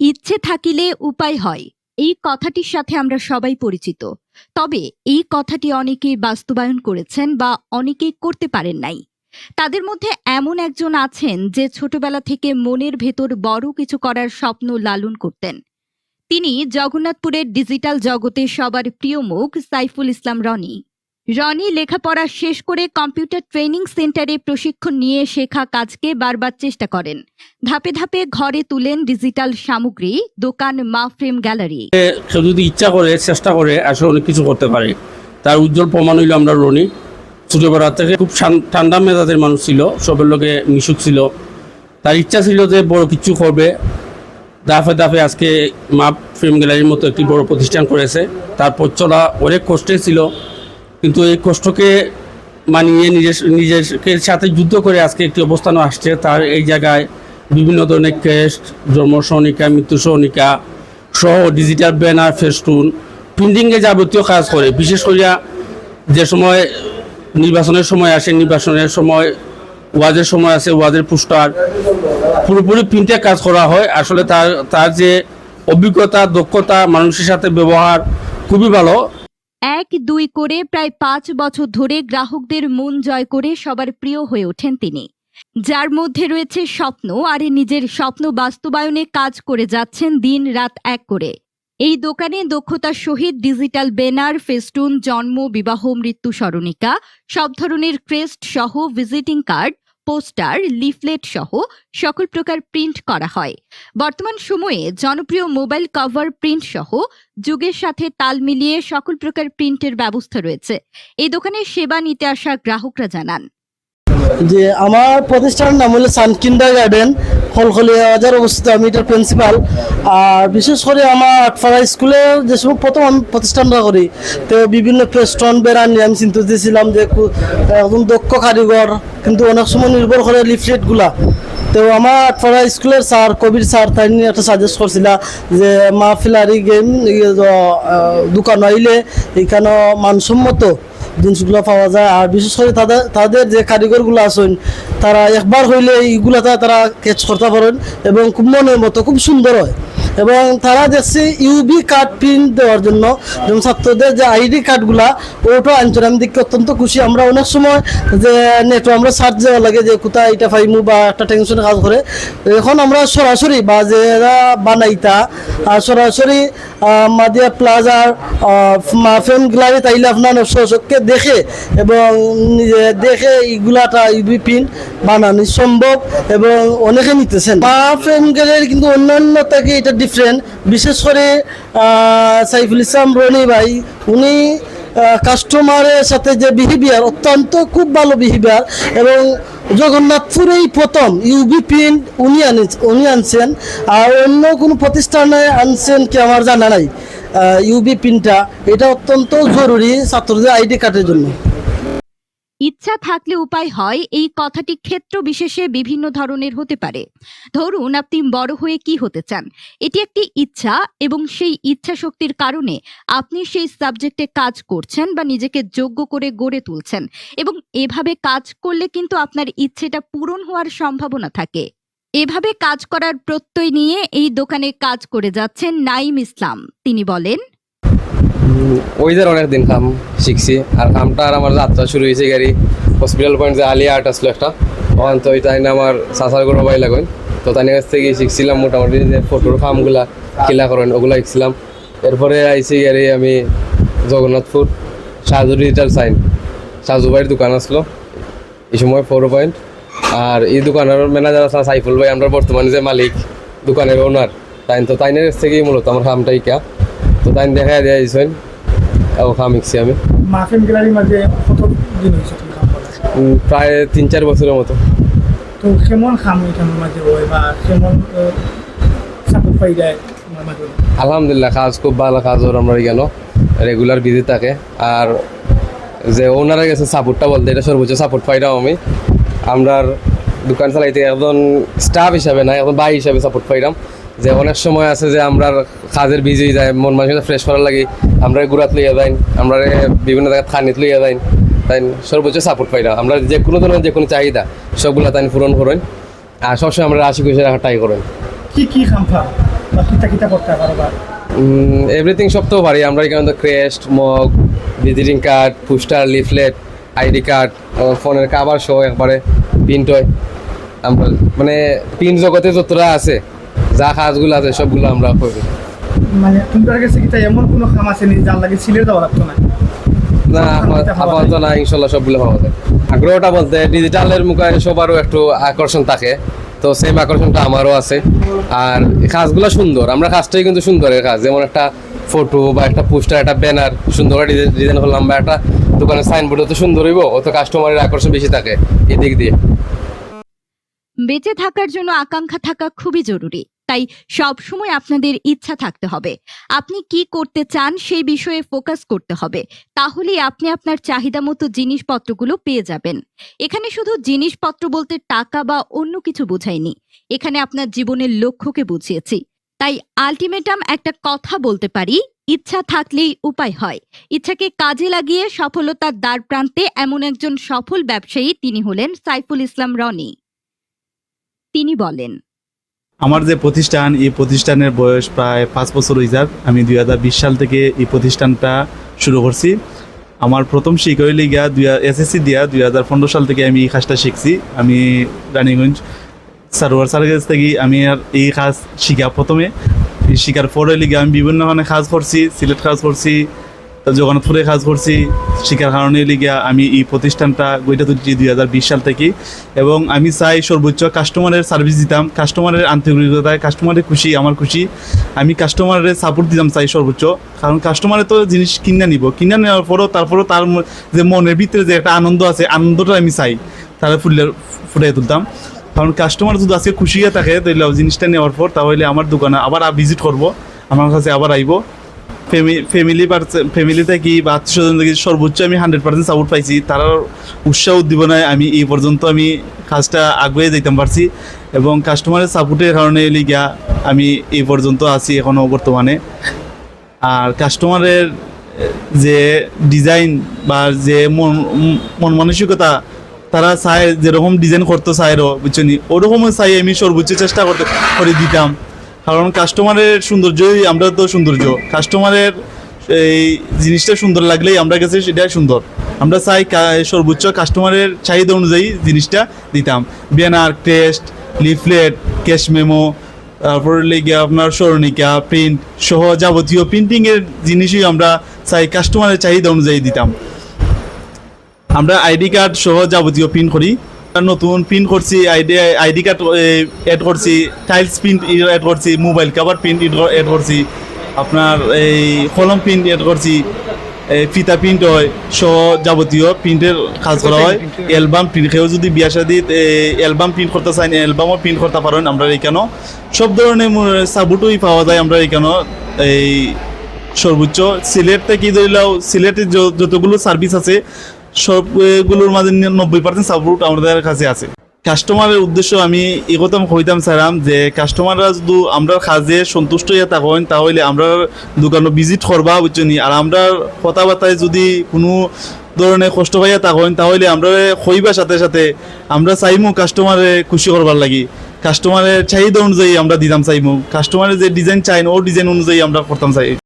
ইচ্ছে থাকিলে উপায় হয়। এই কথাটির সাথে আমরা সবাই পরিচিত। তবে এই কথাটি অনেকে বাস্তবায়ন করেছেন বা অনেকে করতে পারেন নাই। তাদের মধ্যে এমন একজন আছেন যে ছোটবেলা থেকে মনের ভেতর বড় কিছু করার স্বপ্ন লালন করতেন। তিনি জগন্নাথপুরের ডিজিটাল জগতে সবার প্রিয় মুখ সাইফুল ইসলাম রনি। রনি লেখাপড়া শেষ করে কম্পিউটার ট্রেনিং সেন্টারে প্রশিক্ষণ নিয়ে শেখা কাজকে বারবার চেষ্টা করেন। ধাপে ধাপে ঘরে তুলেন ডিজিটাল সামগ্রী, দোকান মা ফ্রেম গ্যালারি কেউ যদি ইচ্ছা করে, চেষ্টা করে, আসলে অনেক কিছু করতে পারে। তার উজ্জ্বল প্রমাণ হইল আমরা রনি। ছোটবেলা থেকে খুব ঠান্ডা মেজাজের মানুষ ছিল, সবের লোকে মিশুক ছিল। তার ইচ্ছা ছিল যে বড় কিছু করবে। দাফে দাফে আজকে মা ফিল্ম গ্যালারির মতো একটি বড় প্রতিষ্ঠান করেছে। তার পথ চলা অনেক কষ্টে ছিল। কিন্তু এই কষ্টকে মানিয়ে নিজের নিজেকে সাথে যুদ্ধ করে আজকে একটি অবস্থানও আসছে। তার এই জায়গায় বিভিন্ন ধরনের ক্রেস্ট জন্ম সহনিকা, মৃত্যু সহনিকা সহ ডিজিটাল ব্যানার ফেস্টুন প্রিন্টিংয়ে যাবতীয় কাজ করে। বিশেষ করিয়া যে সময় নির্বাচনের সময় আসে, নির্বাচনের সময়, ওয়াজের সময় আছে ওয়াজের পোস্টার, পুরোপুরি প্রিন্টে কাজ করা হয়। আসলে তার তার যে অভিজ্ঞতা, দক্ষতা, মানুষের সাথে ব্যবহার খুবই ভালো। এক, দুই করে প্রায় পাঁচ বছর ধরে গ্রাহকদের মন জয় করে সবার প্রিয় হয়ে ওঠেন তিনি। যার মধ্যে রয়েছে স্বপ্ন আর নিজের স্বপ্ন বাস্তবায়নে কাজ করে যাচ্ছেন দিন রাত এক করে। এই দোকানে দক্ষতার সহিত ডিজিটাল ব্যানার, ফেস্টুন, জন্ম, বিবাহ, মৃত্যু, স্মরণিকা, সব ধরনের ক্রেস্ট সহ ভিজিটিং কার্ড পোস্টার, লিফলেট সহ সকল প্রকার প্রিন্ট করা হয়। বর্তমান সময়ে জনপ্রিয় মোবাইল কভার প্রিন্ট সহ যুগের সাথে তাল মিলিয়ে সকল প্রকার প্রিন্টের ব্যবস্থা রয়েছে। এই দোকানে সেবা নিতে আসা গ্রাহকরা জানান। যে আমার প্রতিষ্ঠানের নাম হলো সান কিন্ডার গার্ডেন খলখলিয়া বাজার অবস্থিত, আমি এটার প্রিন্সিপাল আর বিশেষ করে আমার আটপাড়া স্কুলে যে সময় প্রথম আমি প্রতিষ্ঠানটা করি, তো বিভিন্ন প্রেস্টন বেড়ান নিয়ে আমি চিন্তা দিয়েছিলাম যে একজন দক্ষ কারিগর, কিন্তু অনেক সময় নির্ভর করে লিফলেটগুলা তো আমার আটপাড়া স্কুলের স্যার কবির স্যার তাই নিয়ে একটা সাজেস্ট করছিল যে মাহফিলারি গেম দোকান আইলে এখানে মানসম্মত জিনিসগুলো পাওয়া যায়। আর বিশেষ করে তাদের তাদের যে কারিগরগুলো আছেন তারা একবার হইলে এইগুলাতে তারা ক্যাচ করতে পারেন এবং খুব মনের মতো, খুব সুন্দর হয়। এবং তারা দেখছি ইউবি কার্ড প্রিন্ট দেওয়ার জন্য যেমন ছাত্রদের যে আইডি কার্ডগুলা ওটা আনছেন আমি দেখতে অত্যন্ত খুশি। আমরা অনেক সময় যে নেটও আমরা সার্চ দেওয়া লাগে যে কোথায় এটা পাইমু বা একটা টেনশনে কাজ করে। এখন আমরা সরাসরি বা যে বানাইতা সরাসরি মাদিয়া প্লাজার মাফেন গ্যালারি তাইলে আপনার সশককে দেখে এবং নিজে দেখে এইগুলাটা ইউবি প্রিন্ট বানানো সম্ভব এবং অনেকে নিতেছেন। মাফেন গ্যালারি কিন্তু অন্যান্য থেকে এটা ডিফারেন্ট বিশেষ করে সাইফুল ইসলাম রনি ভাই, উনি কাস্টমারের সাথে যে বিহেভিয়ার অত্যন্ত খুব ভালো বিহেভিয়ার এবং জগন্নাথপুরেই প্রথম ইউবি প্রিন্ট উনি আনি উনি আনছেন, আর অন্য কোনো প্রতিষ্ঠানে আনছেন কি আমার জানা নাই ইউবি প্রিন্টটা এটা অত্যন্ত জরুরি ছাত্রদের আইডি কার্ডের জন্য। ইচ্ছা থাকলে উপায় হয়, এই কথাটি ক্ষেত্র বিশেষে বিভিন্ন ধরনের হতে পারে। ধরুন, আপনি বড় হয়ে কি হতে চান? এটি একটি ইচ্ছা এবং সেই ইচ্ছা শক্তির কারণে আপনি সেই সাবজেক্টে কাজ করছেন বা নিজেকে যোগ্য করে গড়ে তুলছেন এবং এভাবে কাজ করলে কিন্তু আপনার ইচ্ছেটা পূরণ হওয়ার সম্ভাবনা থাকে। এভাবে কাজ করার প্রত্যয় নিয়ে এই দোকানে কাজ করে যাচ্ছেন নাইম ইসলাম। তিনি বলেন ওইদের অনেক দিন কাম শিখছি। আর কামটা আর আমার যাত্রা শুরু হয়েছে গাড়ি। হসপিটাল পয়েন্ট যে আলিয়া আর্ট আসলো একটা, তখন তো ওইটা না আমার সাসার কোনো বাই লাগুন তো তাই কাছ থেকে শিখছিলাম মোটামুটি যে ফটোর কামগুলা কিলা করেন, ওগুলা শিখছিলাম। এরপরে আইসি গাড়ি আমি জগন্নাথপুর, সাজু ডিজিটাল সাইন সাজু ভাইয়ের দোকান আসলো, এই সময় ফোর পয়েন্ট আর এই দোকানের ম্যানেজার আছে সাইফুল ভাই, আমরা বর্তমানে যে মালিক, দোকানের ওনার তাই তো তাইনের কাছ থেকেই মূলত আমার কামটাই কা তো তাই দেখা দিয়ে ও শিখছি আমি। মাহফিল গ্যালারির মাঝে কত দিন হয়েছে তুমি কাম প্রায় তিন চার বছরের মতো। তো কেমন খাম এখানের মাঝে হয় বা কেমন সাপোর্ট পাই যায় আলহামদুলিল্লাহ কাজ খুব ভালো কাজ ওর আমরা কেন রেগুলার বিজি থাকে। আর যে ওনারা গেছে সাপোর্টটা বলতে এটা সর্বোচ্চ সাপোর্ট পাইরাও আমি। আমরার দোকান চালাইতে একজন স্টাফ হিসাবে না একজন ভাই হিসাবে সাপোর্ট পাইরাম। যে অনেক সময় আছে যে আমরা কাজের বিজি যায় মন মানুষের ফ্রেশ করার লাগে আমরা গুড়াত লইয়া যাই আমরা বিভিন্ন জায়গায় খানিত লইয়া যাই তাই সর্বোচ্চ সাপোর্ট পাই না। আমরা যে কোনো ধরনের যে কোনো চাহিদা সবগুলা তাই পূরণ করেন আর সবসময় আমরা আশি খুশি রাখার ট্রাই করেন। কি কি খাম পাও বা কিতা কিতা করতে পারো এভরিথিং সব তো পারি। আমরা এখানে তো crest mug visiting card poster leaflet ID card ফোনের কাভার সহ একবারে প্রিন্ট হয়। আমরা মানে প্রিন্ট জগতে যতটা আছে যা কাজগুলো আছে সবগুলো আমরা করি মানে তোমার কাছে কিতা এমন কোনো কাম আছে নি যার লাগে সিলেট দেওয়া লাগতো না? না আপাতত না ইনশাল্লাহ সবগুলো পাওয়া যায়। আগ্রহটা বলতে ডিজিটালের মুখে সবারও একটু আকর্ষণ থাকে। তো সেম আকর্ষণটা আমারও আছে। আর কাজগুলো সুন্দর আমরা কাজটাই কিন্তু সুন্দরের কাজ। যেমন একটা ফটো বা একটা পোস্টার একটা ব্যানার সুন্দর ডিজাইন করলাম বা একটা দোকানের সাইনবোর্ড তো সুন্দর হইব? অত কাস্টমারের আকর্ষণ বেশি থাকে এই দিক দিয়ে। বেঁচে থাকার জন্য আকাঙ্ক্ষা থাকা খুবই জরুরি। তাই সব সময় আপনাদের ইচ্ছা থাকতে হবে। আপনি কি করতে চান সেই বিষয়ে ফোকাস করতে হবে। তাহলেই আপনি আপনার চাহিদা মতো জিনিসপত্রগুলো পেয়ে যাবেন। এখানে শুধু জিনিসপত্র বলতে টাকা বা অন্য কিছু বোঝায়নি এখানে আপনার জীবনের লক্ষ্যকে বুঝিয়েছি। তাই আলটিমেটাম একটা কথা বলতে পারি, ইচ্ছা থাকলেই উপায় হয়। ইচ্ছাকে কাজে লাগিয়ে সফলতার দ্বার প্রান্তে এমন একজন সফল ব্যবসায়ী তিনি হলেন সাইফুল ইসলাম রনি। তিনি বলেন আমার যে প্রতিষ্ঠান, এই প্রতিষ্ঠানের বয়স প্রায় পাঁচ বছর হয়ে যাক। আমি দুই হাজার বিশ সাল থেকে এই প্রতিষ্ঠানটা শুরু করছি। আমার প্রথম শিখ হইলে গিয়া দুই এসএসসি দিয়া দুই হাজার পনেরো সাল থেকে আমি এই কাজটা শিখছি। আমি রানীগঞ্জ সারোয়ার স্যারের কাছ থেকে আমি আর এই কাজ শিখা প্রথমে। শিখার পরে লিগে আমি বিভিন্ন ধরনের কাজ করছি, সিলেট কাজ করছি জগন্নাথপুরে কাজ করছি শিখার কারণে লিগিয়া আমি এই প্রতিষ্ঠানটা গইটা তুলছি দুই হাজার বিশ সাল থেকে। এবং আমি চাই সর্বোচ্চ কাস্টমারের সার্ভিস দিতাম কাস্টমারের আন্তরিকতায় কাস্টমারের খুশি, আমার খুশি। আমি কাস্টমারের সাপোর্ট দিতাম চাই সর্বোচ্চ। কারণ কাস্টমারে তো জিনিস কিনে নিব। কিনে নেওয়ার পরও তারপরও তার যে মনের ভিতরে যে একটা আনন্দ আছে আনন্দটা আমি চাই। তারা ফুলে ফুটে তুলতাম। কারণ কাস্টমার যদি আজকে খুশি থাকে, তাহলে জিনিসটা নেওয়ার পর তাহলে আমার দোকানে আবার ভিজিট করব। আমার কাছে আবার আইব। ফ্যামিলি ফ্যামিলি থেকে বা আত্মীয় স্বজন থেকে সর্বোচ্চ আমি হান্ড্রেড পার্সেন্ট সাপোর্ট পাইছি। তার উৎসাহ উদ্দীপনায় আমি এই পর্যন্ত আমি কাজটা আগুয়ে যেতাম পারছি এবং কাস্টমারের সাপোর্টের কারণে লিগা আমি এই পর্যন্ত আছি এখনও বর্তমানে। আর কাস্টমারের যে ডিজাইন বা যে মন মন মানসিকতা, তারা চায় যেরকম ডিজাইন করতে চায়রো বুঝছেন? ওরকমও চাই আমি সর্বোচ্চ চেষ্টা করতে, করে দিতাম। কারণ কাস্টমারের সৌন্দর্যই আমরা তো সৌন্দর্য। কাস্টমারের এই জিনিসটা সুন্দর লাগলেই আমরা কাছে সেটাই সুন্দর। আমরা চাই সর্বোচ্চ কাস্টমারের চাহিদা অনুযায়ী জিনিসটা দিতাম। Banner test leaflet cash memo তারপর লেগে আপনার স্মরণিকা প্রিন্ট সহ যাবতীয় প্রিন্টিংয়ের জিনিসই আমরা চাই কাস্টমারের চাহিদা অনুযায়ী দিতাম। আমরা আইডি কার্ড সহ যাবতীয় প্রিন্ট করি। নতুন প্রিন্ট করছি আইডি আইডি কার্ড অ্যাড করছি টাইলস প্রিন্ট অ্যাড করছি মোবাইল কভার প্রিন্ট অ্যাড করছি আপনার এই কলম প্রিন্ট অ্যাড করছি ফিতা প্রিন্ট হয় সহ যাবতীয় প্রিন্টের কাজ করা হয়। অ্যালবাম প্রিন্ট কেউ যদি বিয়া শাদিত অ্যালবাম প্রিন্ট করতে চান অ্যালবামও প্রিন্ট করতে পারেন আমরা এখানেও সব ধরনের সাবুটই পাওয়া যায় আমরা এখানেও এই সর্বোচ্চ সিলেট থেকে ধরিলাও সিলেটের যতগুলো সার্ভিস আছে সবগুলোর মাঝে নব্বই পার্সেন্ট সাপোর্ট আমাদের কাছে আছে। কাস্টমারের উদ্দেশ্য আমি এই কথা কইতাম চাইলাম যে কাস্টমাররা যদি আমরা কাজে সন্তুষ্ট হয়ে থাকেন, তাহলে আমরা দোকানে ভিজিট করবা বুঝছেন আর আমরা কথাবার্তায় যদি কোনো ধরনের কষ্ট পাইয়া থাকেন, তাহলে আমরা কইবার সাথে সাথে আমরা চাইমু কাস্টমারে খুশি করবার লাগি। কাস্টমারের চাহিদা অনুযায়ী আমরা দিতাম চাইমু। কাস্টমারের যে ডিজাইন চাইন ও ডিজাইন অনুযায়ী আমরা করতাম চাই।